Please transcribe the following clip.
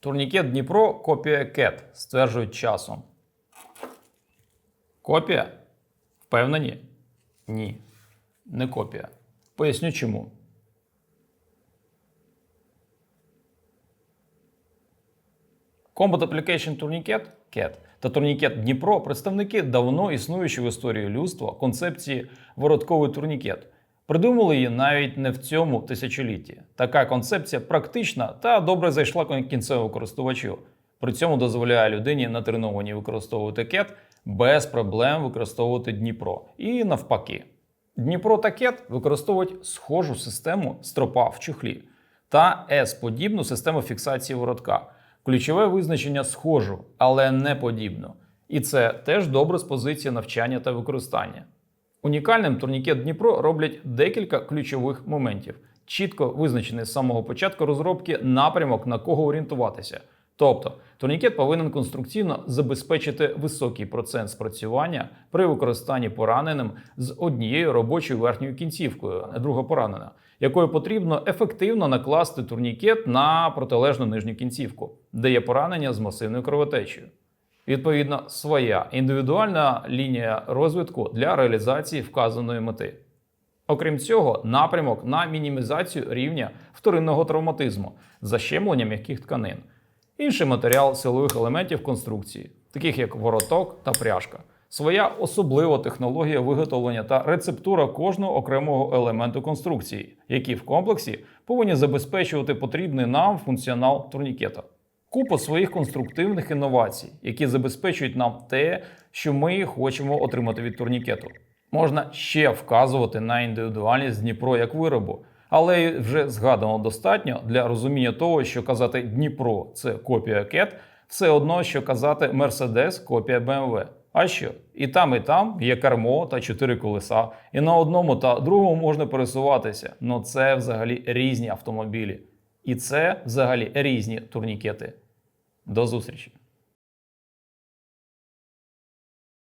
Турнікет Дніпро копія кет, стверджують часом. Копія? Впевнені? Ні. Не копія. Поясню чому. Combat Application Tourniquet CAT та турнікет Дніпро представники давно існуючої в історії людства концепції воротковий турнікет. Придумали її навіть не в цьому тисячолітті. Така концепція практична та добре зайшла кінцевому користувачу. При цьому дозволяє людині натренованій використовувати кет без проблем використовувати Дніпро. І навпаки. Дніпро та кет використовують схожу систему стропа в чохлі та S-подібну систему фіксації воротка. Ключове визначення схожу, але не подібну. І це теж добре з позиції навчання та використання. Унікальним турнікет Дніпро роблять декілька ключових моментів, чітко визначений з самого початку розробки напрямок, на кого орієнтуватися. Тобто, турнікет повинен конструкційно забезпечити високий процент спрацювання при використанні пораненим з однією робочою верхньою кінцівкою, друга поранена, якою потрібно ефективно накласти турнікет на протилежну нижню кінцівку, де є поранення з масивною кровотечею. Відповідно, своя індивідуальна лінія розвитку для реалізації вказаної мети. Окрім цього, напрямок на мінімізацію рівня вторинного травматизму, защемлення м'яких тканин, інший матеріал силових елементів конструкції, таких як вороток та пряжка, своя особлива технологія виготовлення та рецептура кожного окремого елементу конструкції, які в комплексі повинні забезпечувати потрібний нам функціонал турнікета. Купа своїх конструктивних інновацій, які забезпечують нам те, що ми хочемо отримати від турнікету. Можна ще вказувати на індивідуальність Дніпро як виробу, але вже згадано достатньо для розуміння того, що казати Дніпро це копія кет, все одно, що казати Мерседес копія BMW. А що? І там, і там є кермо та чотири колеса, і на одному та другому можна пересуватися. Ну це взагалі різні автомобілі. І це взагалі різні турнікети. До зустрічі!